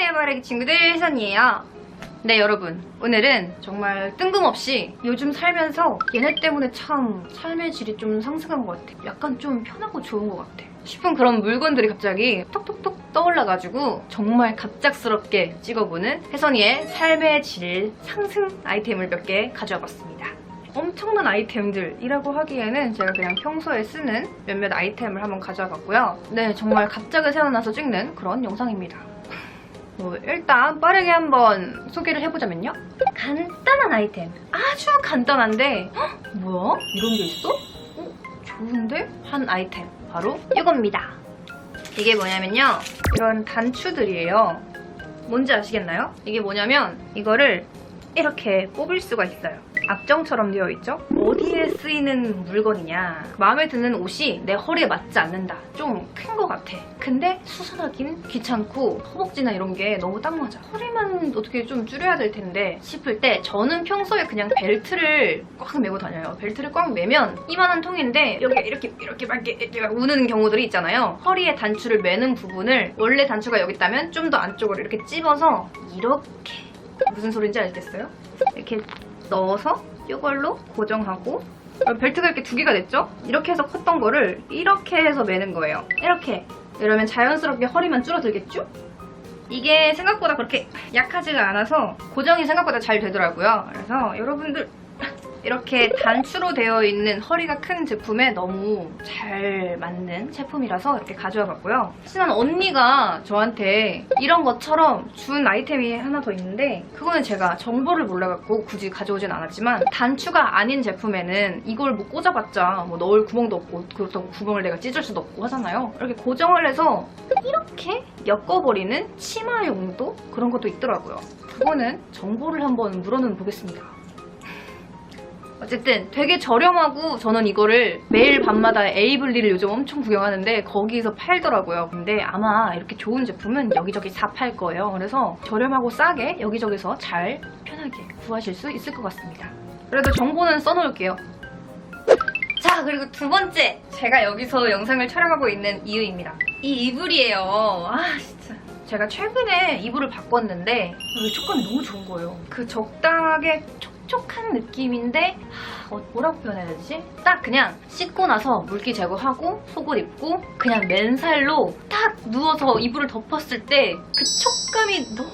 안녕하세요 바라기 친구들. 혜선이에요. 네 여러분. 오늘은 정말 뜬금없이 요즘 살면서 얘네 때문에 참 삶의 질이 좀 상승한 것 같아. 약간 좀 편하고 좋은 것 같아. 싶은 그런 물건들이 갑자기 톡톡톡 떠올라가지고 정말 갑작스럽게 찍어보는 혜선이의 삶의 질 상승 아이템을 몇 개 가져와 봤습니다. 엄청난 아이템들이라고 하기에는 제가 그냥 평소에 쓰는 몇몇 아이템을 한번 가져와 봤고요. 네, 정말 갑자기 생각나서 찍는 그런 영상입니다. 뭐 일단 빠르게 한번 소개를 해보자면요. 간단한 아이템. 아주 간단한데 헉, 뭐야? 이런 게 있어? 어? 좋은데? 한 아이템. 바로 이겁니다. 이게 뭐냐면요. 이런 단추들이에요. 뭔지 아시겠나요? 이게 뭐냐면 이거를 이렇게 뽑을 수가 있어요. 악정처럼 되어 있죠? 어디에 쓰이는 물건이냐? 마음에 드는 옷이 내 허리에 맞지 않는다. 좀 큰 것 같아. 근데 수선하긴 귀찮고 허벅지나 이런 게 너무 딱 맞아. 허리만 어떻게 좀 줄여야 될 텐데 싶을 때 저는 평소에 그냥 벨트를 꽉 메고 다녀요. 벨트를 꽉 매면 이만한 통인데 여기 이렇게 이렇게 막 이렇게, 우는 경우들이 있잖아요. 허리에 단추를 매는 부분을 원래 단추가 여기 있다면 좀 더 안쪽으로 이렇게 찝어서 이렇게 무슨 소리인지 알겠어요? 이렇게 넣어서 이걸로 고정하고 벨트가 이렇게 두 개가 됐죠? 이렇게 해서 컸던 거를 이렇게 해서 매는 거예요. 이렇게. 이러면 자연스럽게 허리만 줄어들겠죠? 이게 생각보다 그렇게 약하지가 않아서 고정이 생각보다 잘 되더라고요. 그래서 여러분들 이렇게 단추로 되어 있는 허리가 큰 제품에 너무 잘 맞는 제품이라서 이렇게 가져와 봤고요. 친한 언니가 저한테 이런 것처럼 준 아이템이 하나 더 있는데 그거는 제가 정보를 몰라갖고 굳이 가져오진 않았지만 단추가 아닌 제품에는 이걸 뭐 꽂아봤자 뭐 넣을 구멍도 없고 그렇다고 구멍을 내가 찢을 수도 없고 하잖아요. 이렇게 고정을 해서 이렇게 엮어버리는 치마 용도 그런 것도 있더라고요. 그거는 정보를 한번 물어는 보겠습니다. 어쨌든 되게 저렴하고 저는 이거를 매일 밤마다 에이블리를 요즘 엄청 구경하는데 거기서 팔더라고요. 근데 아마 이렇게 좋은 제품은 여기저기 다 팔 거예요. 그래서 저렴하고 싸게 여기저기서 잘 편하게 구하실 수 있을 것 같습니다. 그래도 정보는 써놓을게요. 자 그리고 두 번째 제가 여기서 영상을 촬영하고 있는 이유입니다. 이 이불이에요. 아 진짜 제가 최근에 이불을 바꿨는데 이게 촉감이 너무 좋은 거예요. 그 적당하게 촉 촉한 느낌인데 하, 어, 뭐라고 표현해야 되지? 딱 그냥 씻고 나서 물기 제거하고 속옷 입고 그냥 맨살로 딱 누워서 이불을 덮었을 때 그 촉감이 너무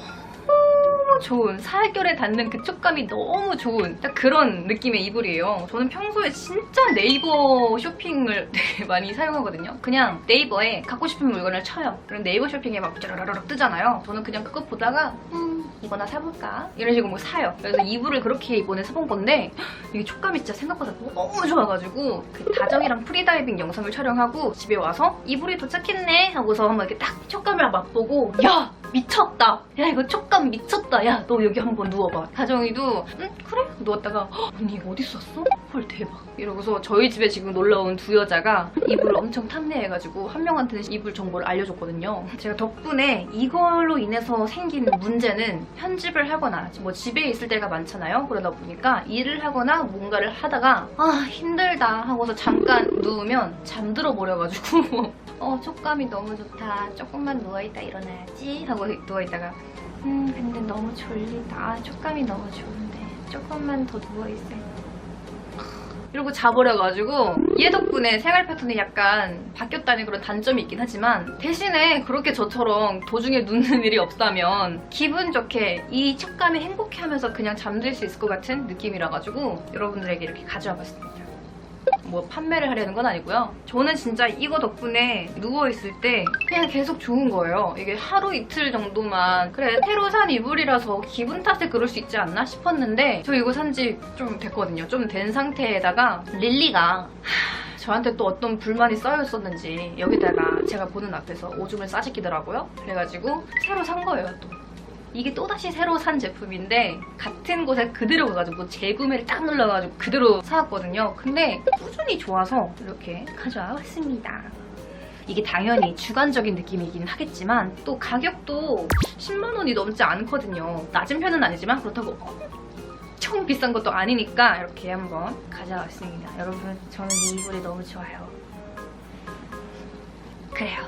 좋은 살결에 닿는 그 촉감이 너무 좋은 딱 그런 느낌의 이불이에요. 저는 평소에 진짜 네이버 쇼핑을 되게 많이 사용하거든요. 그냥 네이버에 갖고 싶은 물건을 쳐요. 그럼 네이버 쇼핑에 막 짜라라락 뜨잖아요. 저는 그냥 그거 보다가 음 이거나 사볼까 이런 식으로 뭐 사요. 그래서 이불을 그렇게 이번에 사본 건데 이게 촉감이 진짜 생각보다 너무 좋아가지고 그 다정이랑 프리다이빙 영상을 촬영하고 집에 와서 이불이 도착했네 하고서 한번 이렇게 딱 촉감을 맛보고 야 미쳤다. 야 이거 촉감 미쳤다. 야 너 여기 한번 누워봐. 다정이도 응 그래? 누웠다가 "헉, 언니 이거 어디서 샀어? 헐 대박. 이러고서 저희 집에 지금 놀러 온 두 여자가 이불을 엄청 탐내해가지고 한 명한테는 이불 정보를 알려줬거든요. 제가 덕분에 이걸로 인해서 생긴 문제는 편집을 하거나 뭐 집에 있을 때가 많잖아요. 그러다 보니까 일을 하거나 뭔가를 하다가 아 힘들다 하고서 잠깐 누우면 잠들어 버려가지고 어 촉감이 너무 좋다. 조금만 누워있다 일어나야지 하고 누워있다가 음 근데 너무 졸리다. 아, 촉감이 너무 좋은데 조금만 더 누워있을까. 이러고 자버려가지고 얘 덕분에 생활 패턴이 약간 바뀌었다는 그런 단점이 있긴 하지만 대신에 그렇게 저처럼 도중에 눕는 일이 없다면 기분 좋게 이 촉감이 행복해하면서 그냥 잠들 수 있을 것 같은 느낌이라 가지고 여러분들에게 이렇게 가져와 봤습니다. 뭐 판매를 하려는 건 아니고요. 저는 진짜 이거 덕분에 누워있을 때 그냥 계속 좋은 거예요. 이게 하루 이틀 정도만 그래 새로 산 이불이라서 기분 탓에 그럴 수 있지 않나 싶었는데 저 이거 산 지 좀 됐거든요. 좀 된 상태에다가 릴리가 하, 저한테 또 어떤 불만이 쌓였었는지 여기다가 제가 보는 앞에서 오줌을 싸지키더라고요. 그래가지고 새로 산 거예요 또. 이게 또다시 새로 산 제품인데 같은 곳에 그대로 가가지고 재구매를 딱 눌러가지고 그대로 사왔거든요. 근데 꾸준히 좋아서 이렇게 가져와 봤습니다. 이게 당연히 주관적인 느낌이긴 하겠지만 또 가격도 10만 원이 넘지 않거든요. 낮은 편은 아니지만 그렇다고 엄청 비싼 것도 아니니까 이렇게 한번 가져왔습니다. 여러분 저는 이 이불이 너무 좋아요. 그래요.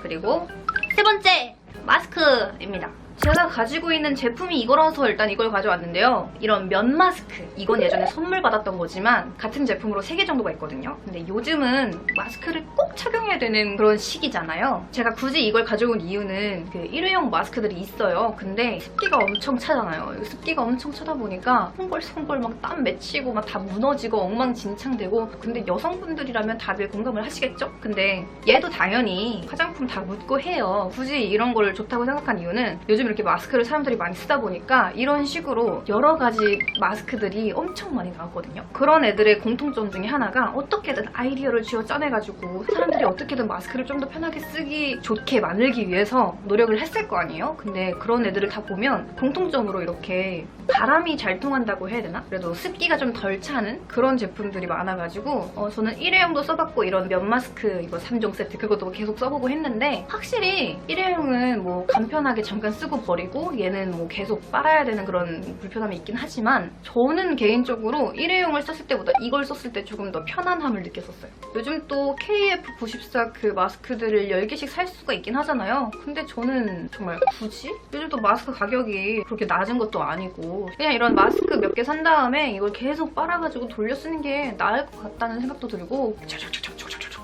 그리고 세 번째 마스크 마스크입니다. 제가 가지고 있는 제품이 이거라서 일단 이걸 가져왔는데요. 이런 면 마스크. 이건 예전에 선물 받았던 거지만 같은 제품으로 3개 정도가 있거든요. 근데 요즘은 마스크를 꼭 착용해야 되는 그런 시기잖아요. 제가 굳이 이걸 가져온 이유는 그 일회용 마스크들이 있어요. 근데 습기가 엄청 차잖아요. 이 습기가 엄청 차다 보니까 송골송골 막 땀 맺히고 막 다 무너지고 엉망진창되고 근데 여성분들이라면 다들 공감을 하시겠죠? 근데 얘도 당연히 화장품 다 묻고 해요. 굳이 이런 걸 좋다고 생각한 이유는 요즘 이렇게 마스크를 사람들이 많이 쓰다 보니까 이런 식으로 여러 가지 마스크들이 엄청 많이 나왔거든요. 그런 애들의 공통점 중에 하나가 어떻게든 아이디어를 쥐어 짜내가지고 사람들이 어떻게든 마스크를 좀 더 편하게 쓰기 좋게 만들기 위해서 노력을 했을 거 아니에요? 근데 그런 애들을 다 보면 공통점으로 이렇게 바람이 잘 통한다고 해야 되나? 그래도 습기가 좀 덜 차는 그런 제품들이 많아가지고 어, 저는 일회용도 써봤고 이런 면 마스크 이거 3종 세트 그것도 계속 써보고 했는데 확실히 일회용은 뭐 간편하게 잠깐 쓰고 버리고 얘는 뭐 계속 빨아야 되는 그런 불편함이 있긴 하지만 저는 개인적으로 일회용을 썼을 때보다 이걸 썼을 때 조금 더 편안함을 느꼈었어요. 요즘 또 KF94 그 마스크들을 10개씩 살 수가 있긴 하잖아요. 근데 저는 정말 굳이? 요즘 또 마스크 가격이 그렇게 낮은 것도 아니고 그냥 이런 마스크 몇 개 산 다음에 이걸 계속 빨아가지고 돌려 쓰는 게 나을 것 같다는 생각도 들고 촉촉촉촉촉촉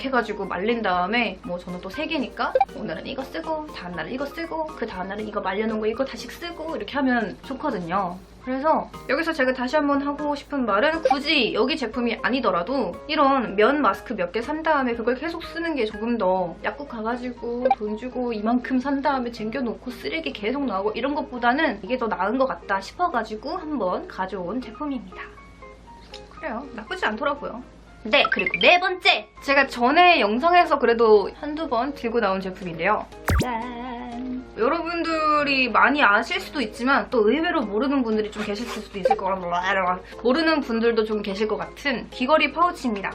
해가지고 말린 다음에 뭐 저는 또 세 개니까 오늘은 이거 쓰고 다음날은 이거 쓰고 그 다음날은 이거 말려놓은 거 이거 다시 쓰고 이렇게 하면 좋거든요. 그래서 여기서 제가 다시 한번 하고 싶은 말은 굳이 여기 제품이 아니더라도 이런 면 마스크 몇 개 산 다음에 그걸 계속 쓰는 게 조금 더 약국 가가지고 돈 주고 이만큼 산 다음에 쟁겨놓고 쓰레기 계속 나오고 이런 것보다는 이게 더 나은 것 같다 싶어가지고 한번 가져온 제품입니다. 그래요. 나쁘지 않더라고요. 네, 그리고 네 번째! 제가 전에 영상에서 그래도 한두 번 들고 나온 제품인데요. 짠! 여러분들이 많이 아실 수도 있지만 또 의외로 모르는 분들이 좀 계실 수도 있을 거라 모르는 분들도 좀 계실 것 같은 귀걸이 파우치입니다.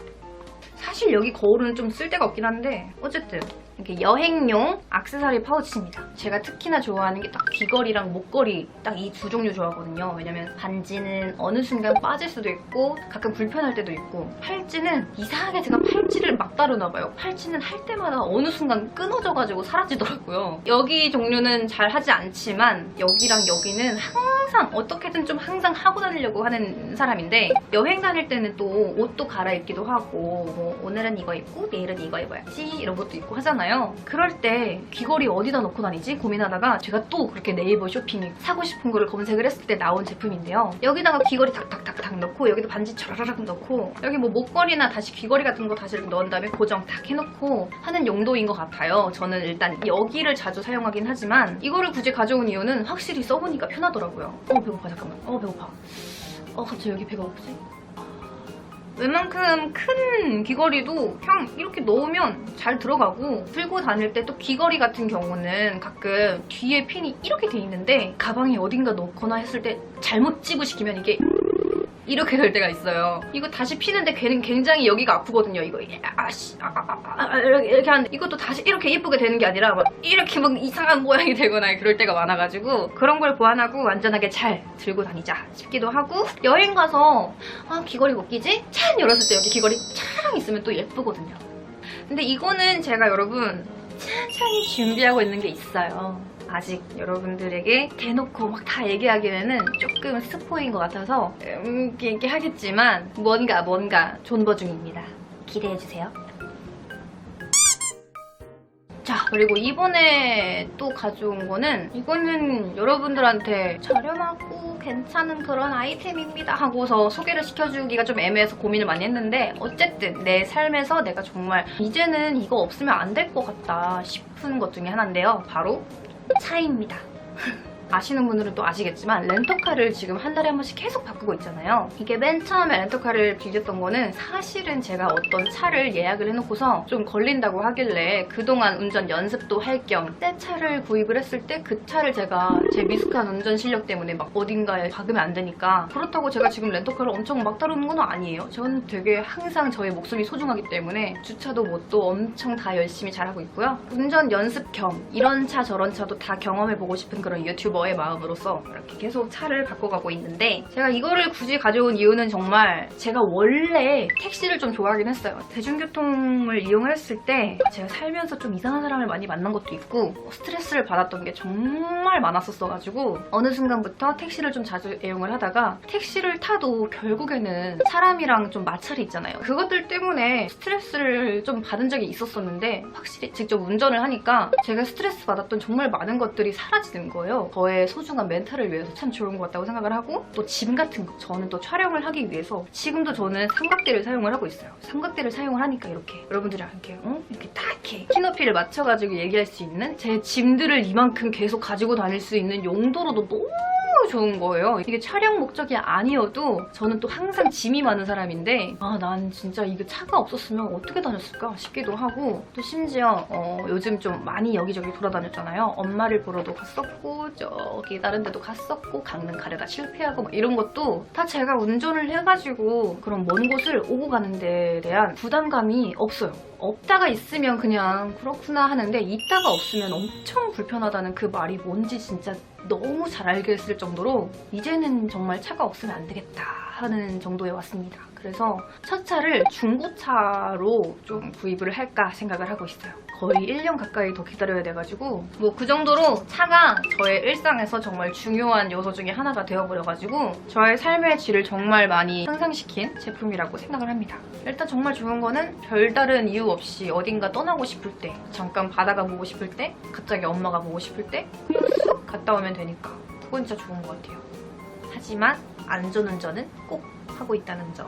사실 여기 거울은 좀 쓸데가 없긴 한데 어쨌든 이렇게 여행용 악세사리 파우치입니다. 제가 특히나 좋아하는 게 딱 귀걸이랑 목걸이 딱 이 두 종류 좋아하거든요. 왜냐면 반지는 어느 순간 빠질 수도 있고 가끔 불편할 때도 있고 팔찌는 이상하게 제가 팔찌를 막 다루나 봐요. 팔찌는 할 때마다 어느 순간 끊어져가지고 사라지더라고요. 여기 종류는 잘 하지 않지만 여기랑 여기는 항상 어떻게든 좀 항상 하고 다니려고 하는 사람인데 여행 다닐 때는 또 옷도 갈아입기도 하고 뭐 오늘은 이거 입고 내일은 이거 입어야지 이런 것도 있고 하잖아요. 그럴 때 귀걸이 어디다 넣고 다니지 고민하다가 제가 또 그렇게 네이버 쇼핑 사고 싶은 거를 검색을 했을 때 나온 제품인데요. 여기다가 귀걸이 탁탁탁탁 넣고 여기도 반지 촤라라락 넣고 여기 뭐 목걸이나 다시 귀걸이 같은 거 다시 넣은 다음에 고정 탁 해놓고 하는 용도인 것 같아요. 저는 일단 여기를 자주 사용하긴 하지만 이거를 굳이 가져온 이유는 확실히 써보니까 편하더라고요. 어 배고파 잠깐만. 어 배고파. 어 갑자기 여기 배가 고프지? 웬만큼 큰 귀걸이도 그냥 이렇게 넣으면 잘 들어가고 들고 다닐 때 또 귀걸이 같은 경우는 가끔 뒤에 핀이 이렇게 돼 있는데 가방에 어딘가 넣거나 했을 때 잘못 찝으시키면 이게 이렇게 될 때가 있어요. 이거 다시 피는데 괜- 굉장히 여기가 아프거든요. 이거 아씨 아, 아, 아, 아, 이렇게, 이렇게 하는데 이것도 다시 이렇게 예쁘게 되는 게 아니라 막 이렇게 막 이상한 모양이 되거나 그럴 때가 많아가지고 그런 걸 보완하고 안전하게 잘 들고 다니자 싶기도 하고 여행 가서 아 귀걸이 못 끼지? 찬 열었을 때 여기 귀걸이 촤랑 있으면 또 예쁘거든요. 근데 이거는 제가 여러분 천천히 준비하고 있는 게 있어요. 아직 여러분들에게 대놓고 막 다 얘기하기에는 조금 스포인 것 같아서 음, 이렇게, 하겠지만 뭔가 뭔가 존버 중입니다. 기대해주세요. 자 그리고 이번에 또 가져온 거는 이거는 여러분들한테 저렴하고 괜찮은 그런 아이템입니다 하고서 소개를 시켜주기가 좀 애매해서 고민을 많이 했는데 어쨌든 내 삶에서 내가 정말 이제는 이거 없으면 안 될 것 같다 싶은 것 중에 하나인데요 바로 차입니다 아시는 분들은 또 아시겠지만 렌터카를 지금 한 달에 한 번씩 계속 바꾸고 있잖아요. 이게 맨 처음에 렌터카를 빌렸던 거는 사실은 제가 어떤 차를 예약을 해놓고서 좀 걸린다고 하길래 그동안 운전 연습도 할 겸 새 차를 구입을 했을 때 그 차를 제가 제 미숙한 운전 실력 때문에 막 어딘가에 박으면 안 되니까 그렇다고 제가 지금 렌터카를 엄청 막 다루는 건 아니에요. 저는 되게 항상 저의 목숨이 소중하기 때문에 주차도 뭣도 엄청 다 열심히 잘하고 있고요. 운전 연습 겸 이런 차 저런 차도 다 경험해보고 싶은 그런 유튜버 거의 마음으로서 이렇게 계속 차를 바꿔가고 있는데 제가 이거를 굳이 가져온 이유는 정말 제가 원래 택시를 좀 좋아하긴 했어요. 대중교통을 이용을 했을 때 제가 살면서 좀 이상한 사람을 많이 만난 것도 있고 스트레스를 받았던 게 정말 많았었어가지고 어느 순간부터 택시를 좀 자주 애용을 하다가 택시를 타도 결국에는 사람이랑 좀 마찰이 있잖아요. 그것들 때문에 스트레스를 좀 받은 적이 있었었는데 확실히 직접 운전을 하니까 제가 스트레스 받았던 정말 많은 것들이 사라지는 거예요. 저의 소중한 멘탈을 위해서 참 좋은 것 같다고 생각을 하고 또 짐 같은 거 저는 또 촬영을 하기 위해서 지금도 저는 삼각대를 사용을 하고 있어요. 삼각대를 사용을 하니까 이렇게 여러분들이랑 이렇게 어? 이렇게 딱 이렇게 키높이를 맞춰가지고 얘기할 수 있는 제 짐들을 이만큼 계속 가지고 다닐 수 있는 용도로도 너무 좋은 거예요. 이게 촬영 목적이 아니어도 저는 또 항상 짐이 많은 사람인데 아 난 진짜 이게 차가 없었으면 어떻게 다녔을까 싶기도 하고 또 심지어 어, 요즘 좀 많이 여기저기 돌아다녔잖아요. 엄마를 보러도 갔었고 저기 다른 데도 갔었고 강릉 가려다 실패하고 막 이런 것도 다 제가 운전을 해가지고 그런 먼 곳을 오고 가는 데에 대한 부담감이 없어요. 없다가 있으면 그냥 그렇구나 하는데 있다가 없으면 엄청 불편하다는 그 말이 뭔지 진짜 너무 잘 알겠을 정도로 이제는 정말 차가 없으면 안 되겠다 하는 정도에 왔습니다. 그래서 첫 차를 중고차로 좀 구입을 할까 생각을 하고 있어요. 거의 1년 가까이 더 기다려야 돼가지고 뭐 그 정도로 차가 저의 일상에서 정말 중요한 요소 중에 하나가 되어버려가지고 저의 삶의 질을 정말 많이 향상시킨 제품이라고 생각을 합니다. 일단 정말 좋은 거는 별다른 이유 없이 어딘가 떠나고 싶을 때 잠깐 바다가 보고 싶을 때 갑자기 엄마가 보고 싶을 때 쑥 갔다 오면 되니까 그건 진짜 좋은 것 같아요. 하지만 안전운전은 꼭 하고 있다는 점.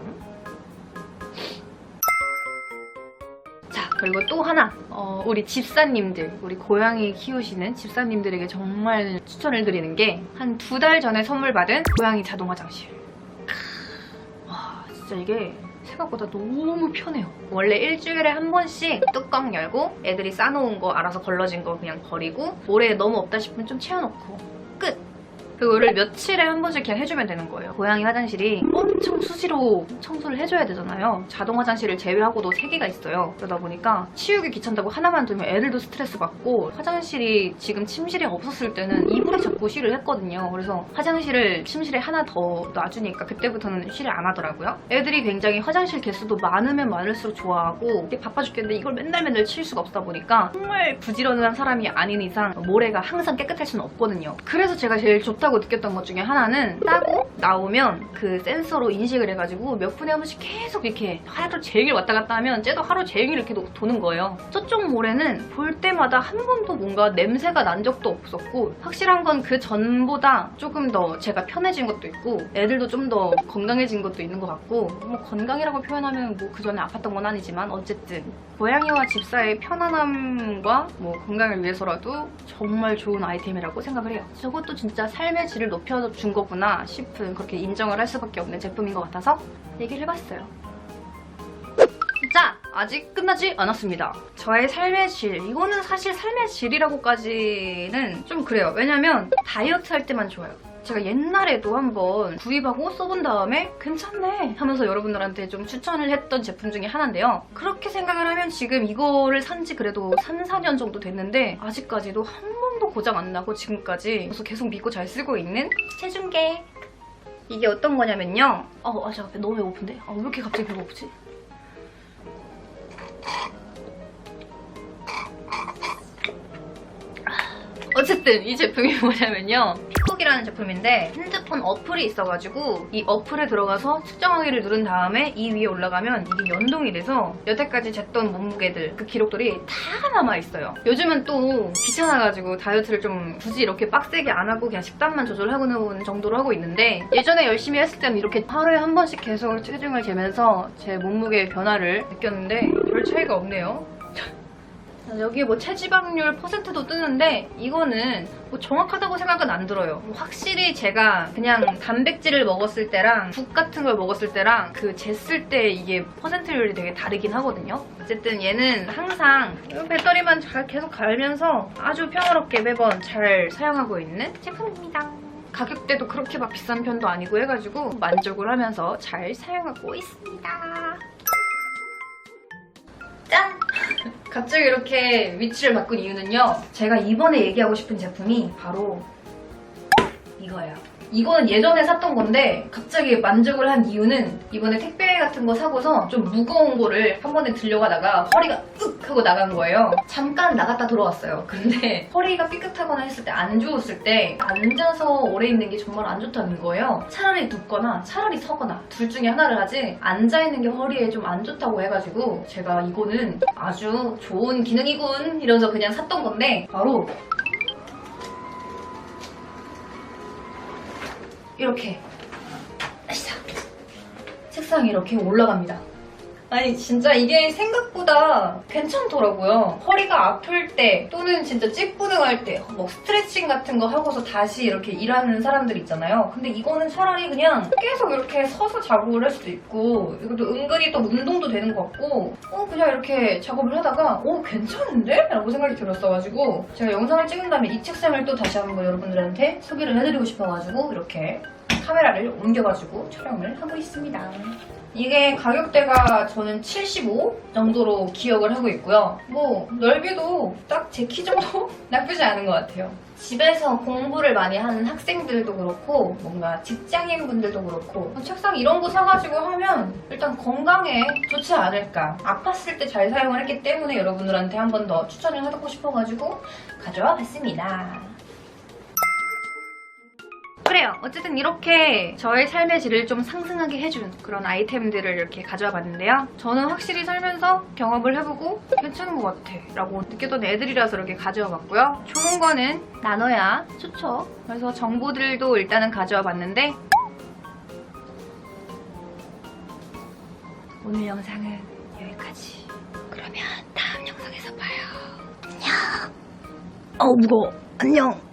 그리고 또 하나. 어, 우리 집사님들, 우리 고양이 키우시는 집사님들에게 정말 추천을 드리는 게 한 두 달 전에 선물 받은 고양이 자동 화장실. 크, 와, 진짜 이게 생각보다 너무 편해요. 원래 일주일에 한 번씩 뚜껑 열고 애들이 싸놓은 거 알아서 걸러진 거 그냥 버리고 모래에 너무 없다 싶으면 좀 채워놓고 끝. 그거를 며칠에 한 번씩 그냥 해주면 되는 거예요. 고양이 화장실이 엄청 수시로 청소를 해줘야 되잖아요. 자동 화장실을 제외하고도 3개가 있어요. 그러다 보니까 치우기 귀찮다고 하나만 두면 애들도 스트레스 받고 화장실이 지금 침실에 없었을 때는 이불에 자꾸 쉬를 했거든요. 그래서 화장실을 침실에 하나 더 놔주니까 그때부터는 쉬를 안 하더라고요. 애들이 굉장히 화장실 개수도 많으면 많을수록 좋아하고 바빠 죽겠는데 이걸 맨날 맨날 치울 수가 없다 보니까 정말 부지런한 사람이 아닌 이상 모래가 항상 깨끗할 수는 없거든요. 그래서 제가 제일 좋다고 느꼈던 것 중에 하나는 따고 나오면 그 센서로 인식을 해가지고 몇 분에 한 번씩 계속 이렇게 하루 종일 왔다 갔다 하면 쟤도 하루 종일 이렇게 도- 도는 거예요. 저쪽 모래는 볼 때마다 한 번도 뭔가 냄새가 난 적도 없었고 확실한 건 그 전보다 조금 더 제가 편해진 것도 있고 애들도 좀 더 건강해진 것도 있는 것 같고 뭐 건강이라고 표현하면 뭐 그 전에 아팠던 건 아니지만 어쨌든 고양이와 집사의 편안함과 뭐 건강을 위해서라도 정말 좋은 아이템이라고 생각을 해요. 저것도 진짜 삶의 질을 높여준 거구나 싶은 그렇게 인정을 할 수밖에 없는 제품인 것 같아서 얘기를 해봤어요. 자, 아직 끝나지 않았습니다. 저의 삶의 질. 이거는 사실 삶의 질이라고까지는 좀 그래요. 왜냐면 다이어트 할 때만 좋아요. 제가 옛날에도 한번 구입하고 써본 다음에 괜찮네 하면서 여러분들한테 좀 추천을 했던 제품 중에 하나인데요. 그렇게 생각을 하면 지금 이거를 산 지 그래도 3, 4년 정도 됐는데 아직까지도 한 번도 고장 안 나고 지금까지 그래서 계속 믿고 잘 쓰고 있는 체중계. 이게 어떤 거냐면요. 어, 아, 제가 배 너무 배고픈데? 아, 왜 이렇게 갑자기 배고프지? 어쨌든 이 제품이 뭐냐면요. 픽북이라는 제품인데 핸드폰 어플이 있어가지고 이 어플에 들어가서 측정하기를 누른 다음에 이 위에 올라가면 이게 연동이 돼서 여태까지 쟀던 몸무게들 그 기록들이 다 남아있어요. 요즘은 또 귀찮아가지고 다이어트를 좀 굳이 이렇게 빡세게 안 하고 그냥 식단만 조절하는 정도로 하고 있는데 예전에 열심히 했을 때는 이렇게 하루에 한 번씩 계속 체중을 재면서 제 몸무게의 변화를 느꼈는데 별 차이가 없네요. 여기에 뭐 체지방률 퍼센트도 뜨는데 이거는 뭐 정확하다고 생각은 안 들어요. 확실히 제가 그냥 단백질을 먹었을 때랑 국 같은 걸 먹었을 때랑 그 쟀을 때 이게 퍼센트율이 되게 다르긴 하거든요. 어쨌든 얘는 항상 이 배터리만 잘 계속 갈면서 아주 평화롭게 매번 잘 사용하고 있는 제품입니다. 가격대도 그렇게 막 비싼 편도 아니고 해가지고 만족을 하면서 잘 사용하고 있습니다. 짠! 갑자기 이렇게 위치를 바꾼 이유는요. 제가 이번에 얘기하고 싶은 제품이 바로 이거예요. 이거는 예전에 샀던 건데 갑자기 만족을 한 이유는 이번에 택배 같은 거 사고서 좀 무거운 거를 한 번에 들려가다가 허리가 윽 하고 나간 거예요. 잠깐 나갔다 들어왔어요. 근데 허리가 삐끗하거나 했을 때 안 좋았을 때 앉아서 오래 있는 게 정말 안 좋다는 거예요. 차라리 눕거나 차라리 서거나 둘 중에 하나를 하지 앉아 있는 게 허리에 좀 안 좋다고 해가지고 제가 이거는 아주 좋은 기능이군 이러면서 그냥 샀던 건데 바로 이렇게 책상에 이렇게 올라갑니다. 아니 진짜 이게 생각보다 괜찮더라고요. 허리가 아플 때 또는 진짜 찌뿌둥할 때 뭐 스트레칭 같은 거 하고서 다시 이렇게 일하는 사람들 있잖아요. 근데 이거는 차라리 그냥 계속 이렇게 서서 작업을 할 수도 있고 이것도 은근히 또 운동도 되는 것 같고 어 그냥 이렇게 작업을 하다가 어 괜찮은데? 라고 생각이 들었어가지고 제가 영상을 찍은 다음에 이 책상을 또 다시 한번 여러분들한테 소개를 해드리고 싶어가지고 이렇게 카메라를 옮겨가지고 촬영을 하고 있습니다. 이게 가격대가 저는 75 정도로 기억을 하고 있고요. 뭐 넓이도 딱 제 키 정도 나쁘지 않은 것 같아요. 집에서 공부를 많이 하는 학생들도 그렇고 뭔가 직장인 분들도 그렇고 책상 이런 거 사가지고 하면 일단 건강에 좋지 않을까 아팠을 때 잘 사용을 했기 때문에 여러분들한테 한 번 더 추천을 하고 싶어가지고 가져와 봤습니다. 그래요. 어쨌든 이렇게 저의 삶의 질을 좀 상승하게 해준 그런 아이템들을 이렇게 가져와 봤는데요. 저는 확실히 살면서 경험을 해보고 괜찮은 것 같아 라고 느꼈던 애들이라서 이렇게 가져와 봤고요. 좋은 거는 나눠야 좋죠. 그래서 정보들도 일단은 가져와 봤는데 오늘 영상은 여기까지. 그러면 다음 영상에서 봐요. 안녕. 어우 무거워. 안녕.